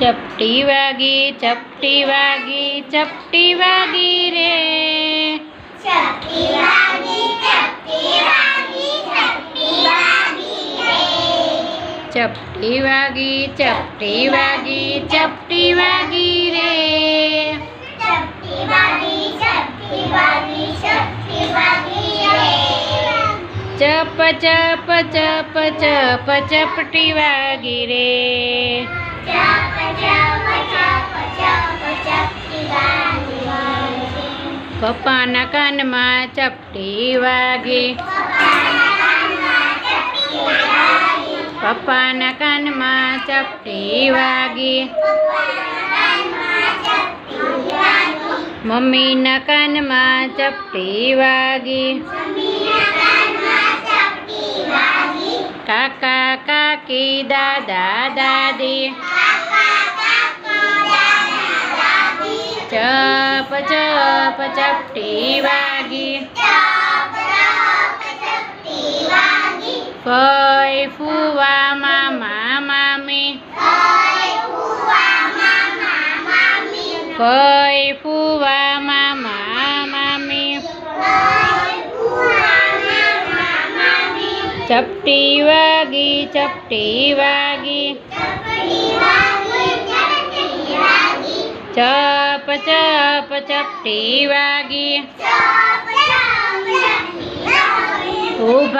चपटी वैगी चपटी वैगी चपटी वैगी रे। चपटी वैगी चपटी वैगी चपटी वैगी रे। चप चप चप चप चपटी वैगी रे। પપ્પાના કાનમાં ચપટી વાગી પપ્પાના કાનમાં ચપટી વાગી મમ્મીના કાનમાં ચપટી વાગી કાકા કાકી દાદા દાદી ચપ ચપ चप चपटी वागी। कोई फुआ मामा मामी। कोई फुआ मामा। मामी चपटी वागी। चपटी वागी। ಚಪ ಚಪ ಚಪ್ಟಿವಾಗಿ ಉಭ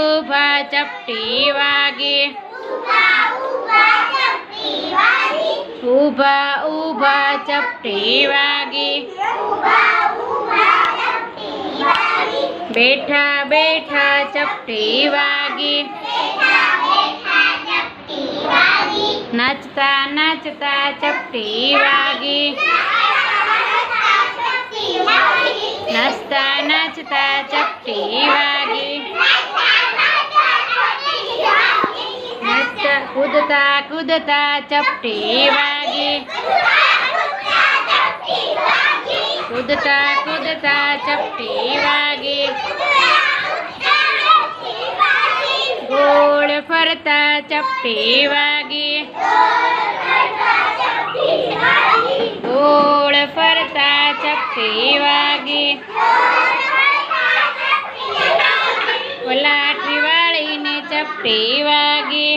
ಉಭ ಚಪ್ಟಿವಾಗಿ ಉಭ ಉಭ ಚಪ್ಟಿವಾಗಿ ಬೇಠ ಬೇಠ ಚಪ್ಟಿವಾಗಿ નાચતા નાચતા ચપટી વાગી નાચતા નાચતા ચપટી વાગી નાચતા કૂદતા કૂદતા ચપટી વાગી કૂદતા કૂદતા ચપટી વાગી चोरता चप्पी वागी। धूल फरता चप्पी वागी। लाठी वाली ने चप्पी वागी।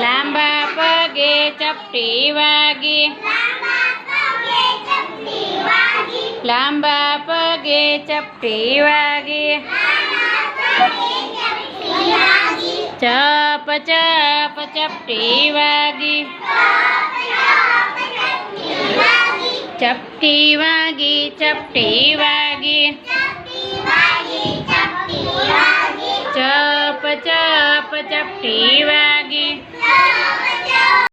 लांबा पगे चपटी वागी। लांबा पगे चपटी वागे चप चप चपटी वागी चपटी वागी चपटी वागी चाप चाप चपटी वागी